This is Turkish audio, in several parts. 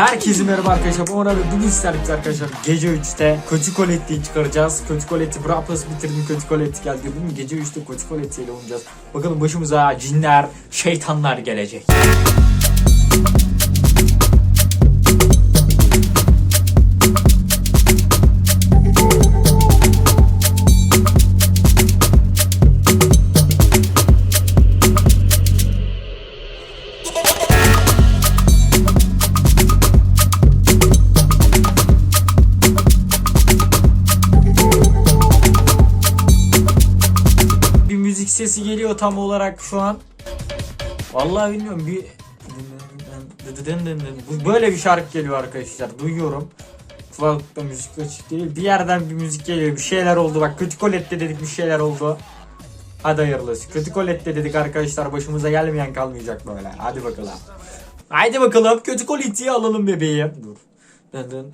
Herkese merhaba arkadaşlar. Bu arada bugün sizlerle arkadaşlar gece 3'te Kötü Colette'yi çıkaracağız. Kötü Colette Brawl Pass bitirdim. Kötü Colette geldi. Bugün gece 3'te Kötü Colette ile oynayacağız. Bakalım başımıza cinler, şeytanlar gelecek. Geliyor tam olarak şu an. Vallahi bilmiyorum bir böyle bir şarkı geliyor arkadaşlar. Duyuyorum. Kulaklıkta müzik açık değil. Bir yerden bir müzik geliyor. Bir şeyler oldu. Bak kötü kolette dedik bir şeyler oldu. Hadi hayırlısı. Kötü kolette dedik arkadaşlar. Başımıza gelmeyen kalmayacak böyle. Hadi bakalım. Haydi bakalım. Kötü kolettiyi alalım bebeğim. Dur.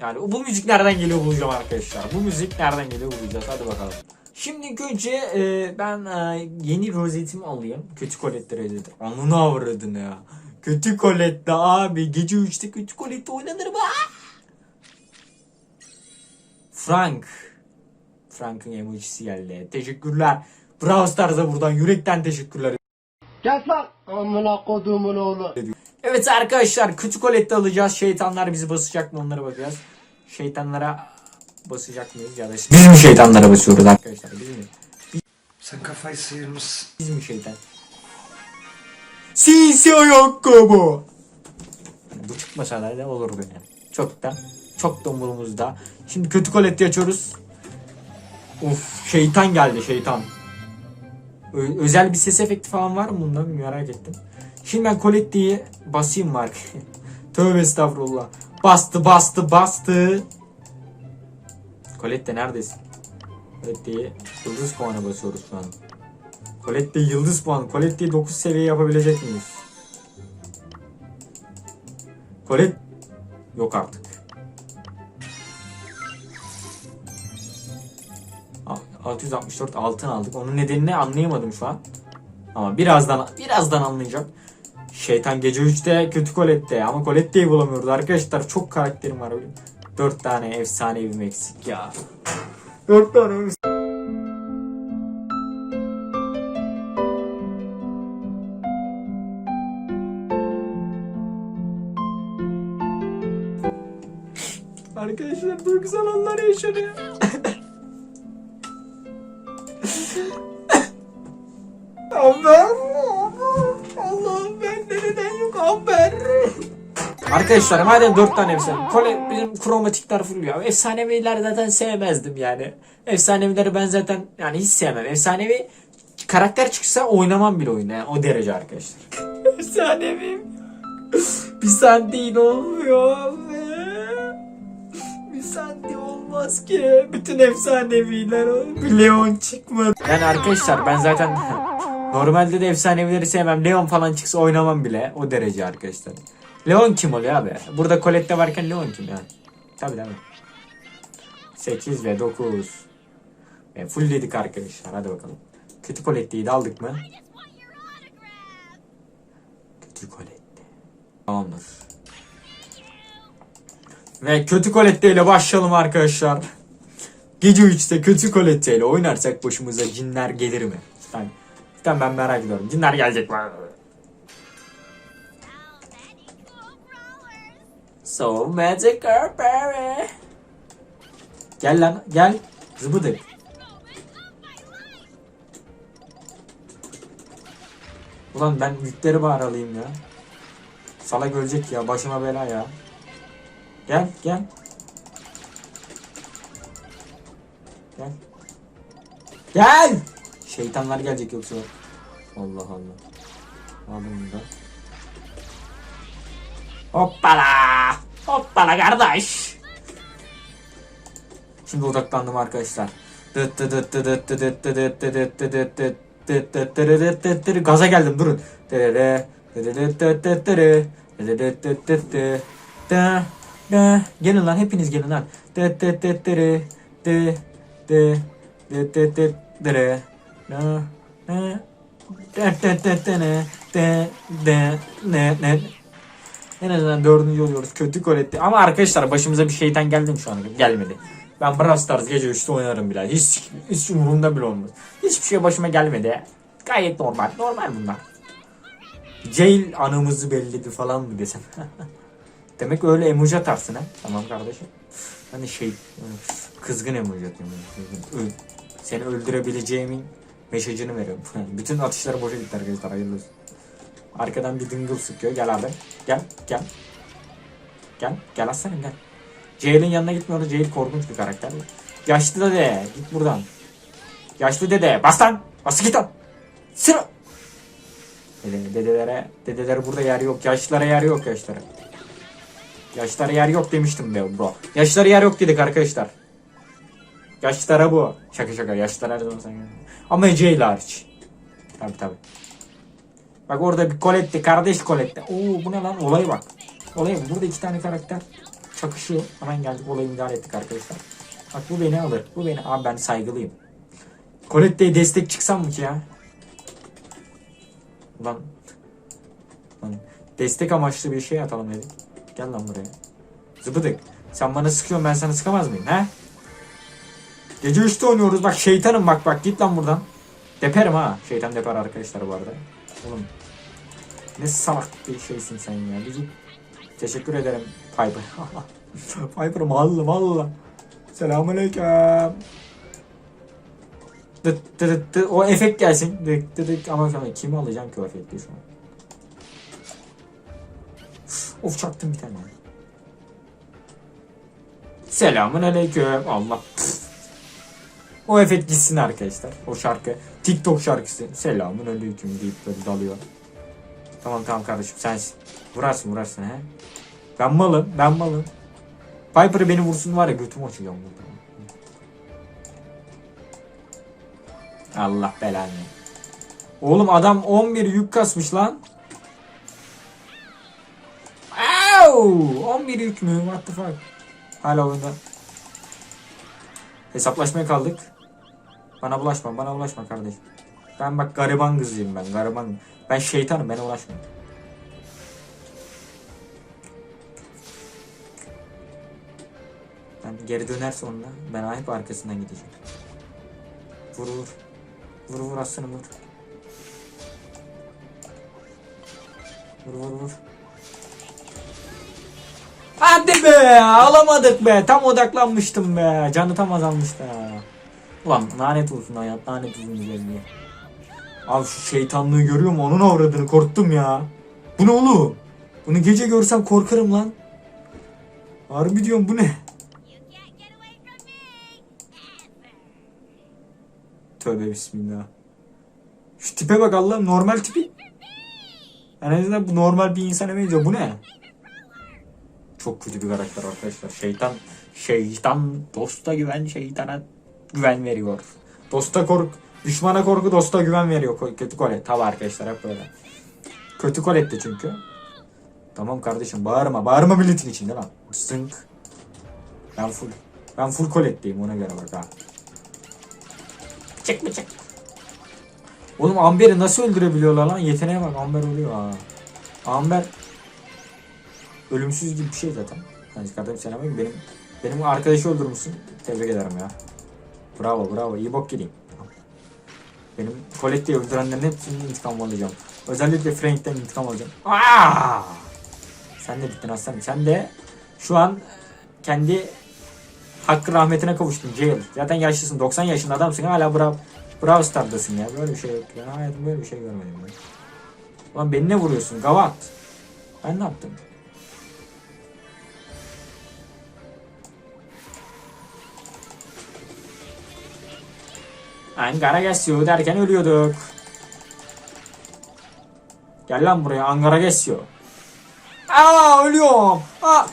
Yani bu müzik nereden geliyor bulacağım arkadaşlar. Bu müzik nereden geliyor bulacağız. Hadi bakalım. Şimdi önce e, ben e, yeni rozetimi alayım. Kötü kolette rozeti. Anını avradın ya. Kötü kolette abi. Gece 3'te kötü kolette oynanır mı? Frank. Frank'ın emojisi geldi. Teşekkürler. Brawl Stars'a buradan yürekten teşekkürler. Gel lan amına kodumun oğlu. Evet arkadaşlar kötü kolette alacağız. Şeytanlar bizi basacak mı onlara bakacağız. Şeytanlara basacak mıyız ya da biz mi şeytanlara basıyoruz arkadaşlar biz mi? Sen kafayı sıyırmışsın. Biz mi şeytan? Sinsi ayakkabı. Bu çıkmasa da ne olurdu yani. Çok da çok da umurumuzda. Şimdi kötü kolette açıyoruz. Of şeytan geldi şeytan. Ö- özel bir ses efekti falan var mı bunda bir merak ettim. Şimdi ben Colette'yi basayım mark. Tövbe estağfurullah. Bastı bastı bastı. Colette neredesin? Colette'yi yıldız puanı basıyoruz şu an. Colette yıldız puanı. Colette'yi 9 seviye yapabilecek miyiz? Colette yok artık. A- 664 altın aldık. Onun nedenini anlayamadım şu an. Ama birazdan birazdan anlayacağım. Şeytan gece 3'te kötü Colette'de ama Colette'yi bulamıyoruz arkadaşlar. Çok karakterim var benim. Dört tane efsanevi Meksik ya. Dört tane Arkadaşlar bu güzel anlar yaşanıyor. Aman. Arkadaşlar madem 4 tane efsane. Kole bizim kromatikler full ya. Efsaneviler zaten sevmezdim yani. Efsanevileri ben zaten yani hiç sevmem. Efsanevi karakter çıksa oynamam bile oyunu yani. O derece arkadaşlar. Efsanevim. Bir sen değil olmuyor abi. Bir saniye olmaz ki. Bütün efsaneviler Leon çıkmadı. Yani arkadaşlar ben zaten normalde de efsanevileri sevmem. Leon falan çıksa oynamam bile. O derece arkadaşlar. Leon kim oluyor abi? Burada Colette varken Leon kim yani? Tabii tabii. 8 ve 9. Ve full dedik arkadaşlar. Hadi bakalım. Kötü Colette'yi de aldık mı? Kötü Colette. Tamamdır. Ve kötü Colette ile başlayalım arkadaşlar. Gece 3'te kötü Colette ile oynarsak başımıza cinler gelir mi? Ben, ben merak ediyorum. Cinler gelecek mi? So magic berry. Gel lan gel. Zıbıdık. Ulan ben yükleri bari alayım ya. Salak ölecek ya. Başıma bela ya. Gel gel. Gel. Gel. Şeytanlar gelecek yoksa. Allah Allah. Aldım bunu da. Hoppala. Hoppala kardeş. Şimdi odaklandım arkadaşlar. Gaza geldim durun. Gelin lan hepiniz gelin lan. Ne ne ne ne en azından dördüncü oluyoruz. Kötü koletti. Ama arkadaşlar başımıza bir şeytan geldi mi şu an? Gelmedi. Ben Brawl Stars gece 3'te oynarım bile. Hiç, hiç umurumda bile olmaz. Hiçbir şey başıma gelmedi. Gayet normal. Normal bunlar. Jail anımızı belledi falan mı desem. Demek öyle emoji atarsın ha. Tamam kardeşim. Hani şey kızgın emoji atıyorum. Seni öldürebileceğimin mesajını veriyorum. Bütün atışlar boşa gitti arkadaşlar hayırlı olsun. Arkadan bir dıngıl sıkıyor. Gel abi. Gel gel. Gel. Gel aslanım gel. Jail'in yanına gitmiyordu. Jail korkunç bir karakter. Yaşlı dede. Git buradan. Yaşlı dede. Bas lan. Bas git lan. Sıra. Dede, dedelere, dedelere burada yer yok. Yaşlılara yer yok yaşlara. Yaşlara yer yok demiştim be bro. Yaşlara yer yok dedik arkadaşlar. Yaşlara bu. Şaka şaka yaşlara her zaman sen. Ama Ece hariç. Tabi tabi. Bak orada bir Colette, kardeş Colette. Oo bu ne lan olay bak. Olay bak. Burada iki tane karakter çakışıyor. Hemen geldik olayı müdahale ettik arkadaşlar. Bak bu beni alır. Bu beni. Abi ben saygılıyım. Colette'ye destek çıksam mı ki ya? Ulan. Lan destek amaçlı bir şey atalım dedik. Gel lan buraya. Zıbıdık. Sen bana sıkıyorsun ben sana sıkamaz mıyım he? Gece 3'te oynuyoruz bak şeytanım bak bak git lan buradan. Deperim ha. Şeytan deper arkadaşlar bu arada. Oğlum. Ne salak bir şeysin sen ya. Bir git. Teşekkür ederim Piper. Piper mallı mallı. Selamünaleyküm. Dıt dıt dıt. O efekt gelsin. Dıt dıt dıt. Ama sana kimi alacağım ki o efekti şu an? Of çaktım bir tane. Selamun aleyküm. Allah. O efekt gitsin arkadaşlar. O şarkı. TikTok şarkısı. Selamun aleyküm deyip böyle dalıyor. Tamam tamam kardeşim sensin. Vurarsın vurarsın he. Ben malım. Ben malım. Piper'ı beni vursun var ya götümü açacağım burada. Allah belanı. Oğlum adam 11 yük kasmış lan. Au! 11 yük mü? What the fuck? Hala oyunda. Hesaplaşmaya kaldık. Bana bulaşma, bana bulaşma kardeşim. Ben bak gariban kızıyım ben, gariban. Ben şeytanım, bana bulaşma. Ben geri dönerse onunla, ben hep arkasından gideceğim. Vur vur. Vur vur aslanım vur. Vur vur vur. Hadi be alamadık be tam odaklanmıştım be canı tam azalmıştı ha. Ulan lanet olsun hayat lanet olsun güzelliğe. Abi şu şeytanlığı görüyor mu onun avradını korktum ya. Bu ne oğlum? Bunu gece görsem korkarım lan. Harbi diyorum bu ne? Tövbe bismillah. Şu tipe bak Allah'ım normal tipi. En azından bu normal bir insana benziyor. Bu ne? Çok kötü bir karakter arkadaşlar. Şeytan, şeytan dosta güven, şeytana güven veriyor. Dosta kork, düşmana korku, dosta güven veriyor. Kötü kolet. Tabi arkadaşlar hep böyle. Kötü koletti çünkü. Tamam kardeşim bağırma. Bağırma milletin içinde lan. Stink. Ben full. Ben full koletteyim ona göre bak ha. Çık mı çık. Oğlum Amber'i nasıl öldürebiliyorlar lan? Yeteneğe bak Amber oluyor ha. Amber ölümsüz gibi bir şey zaten. Yani sen ama benim benim arkadaşı öldürmüşsün. Tebrik ederim ya. Bravo bravo iyi bok gireyim. Benim Colette'yi öldürenlerin hepsinin intikam alacağım. Özellikle Frank'ten intikam alacağım. Aa! Sen de bittin aslanım. Sen de şu an kendi hakkı rahmetine kavuştun Jail. Zaten yaşlısın. 90 yaşında adamsın. Hala Brav Brawl Stars'dasın ya. Böyle bir şey yok. ya. hayatımda böyle bir şey görmedim ben. Ulan beni ne vuruyorsun? Gavat. Ben ne yaptım? Ankara Gesio derken ölüyorduk. Gel lan buraya Ankara Gesio. Aa ölüyorum. Aa.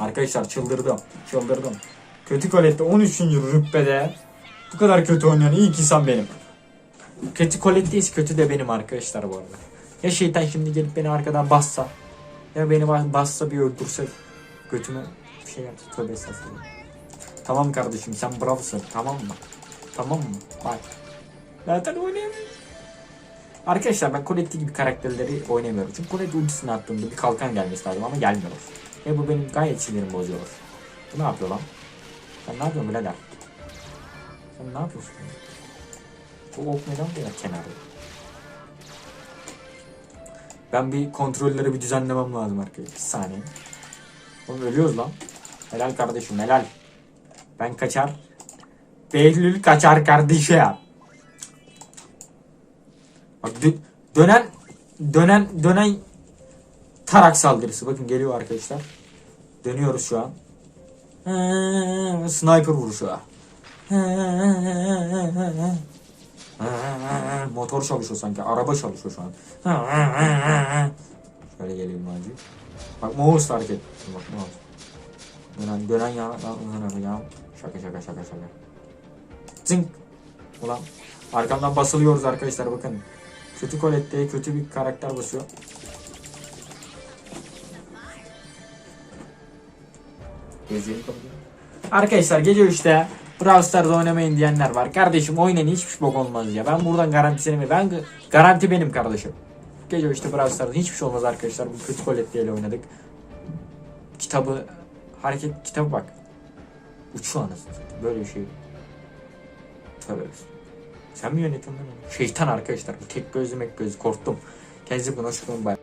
Arkadaşlar çıldırdım. Çıldırdım. Kötü kolette 13. rütbede bu kadar kötü oynayan ilk insan benim. Kötü koletteyiz kötü de benim arkadaşlar bu arada. Ya şeytan şimdi gelip beni arkadan bassa ya beni bas- bassa bir öldürse götüme şey yapsa tövbe estağfurullah. Tamam kardeşim sen bravsın tamam mı? Tamam mı? Bak. Zaten oynayamıyorum. Arkadaşlar ben Colette'i gibi karakterleri oynamıyorum. Çünkü Colette ultisini attığımda bir kalkan gelmesi lazım ama gelmiyor. Ve bu benim gayet sinirimi bozuyor. Bu ne yapıyor lan? Sen ne yapıyorsun birader? Sen ne yapıyorsun? Bu ok neden bu ya kenarda? Ben bir kontrolleri bir düzenlemem lazım arkadaşlar. Bir saniye. Oğlum ölüyoruz lan. Helal kardeşim helal. Ben kaçar. Behlül kaçar kardeşim. Bak dö- dönen dönen dönen tarak saldırısı. Bakın geliyor arkadaşlar. Dönüyoruz şu an. Sniper vuruşu. Motor çalışıyor sanki. Araba çalışıyor şu an. Şöyle gelelim hacı. Bak mouse hareket. Bak mouse. Dönen, dönen ya. ya, ya. Şaka şaka şaka şaka. Zınk. Ulan. Arkamdan basılıyoruz arkadaşlar bakın. Kötü kolette kötü bir karakter basıyor. Arkadaşlar gece 3'te Brawl Stars oynamayın diyenler var. Kardeşim oynayın hiçbir bok olmaz ya. Ben buradan garantisini mi? Ben garanti benim kardeşim. Gece 3'te Brawl Stars'da hiçbir şey olmaz arkadaşlar. Bu kötü kolette ile oynadık. Kitabı hareket kitabı bak. Uçuyor anasını satayım. Böyle bir şey. Tövbe. Sen mi yönetiyorsun lan? Şeytan arkadaşlar. Bu tek gözlü mek gözü korktum. Kendinize bakın hoşçakalın bay.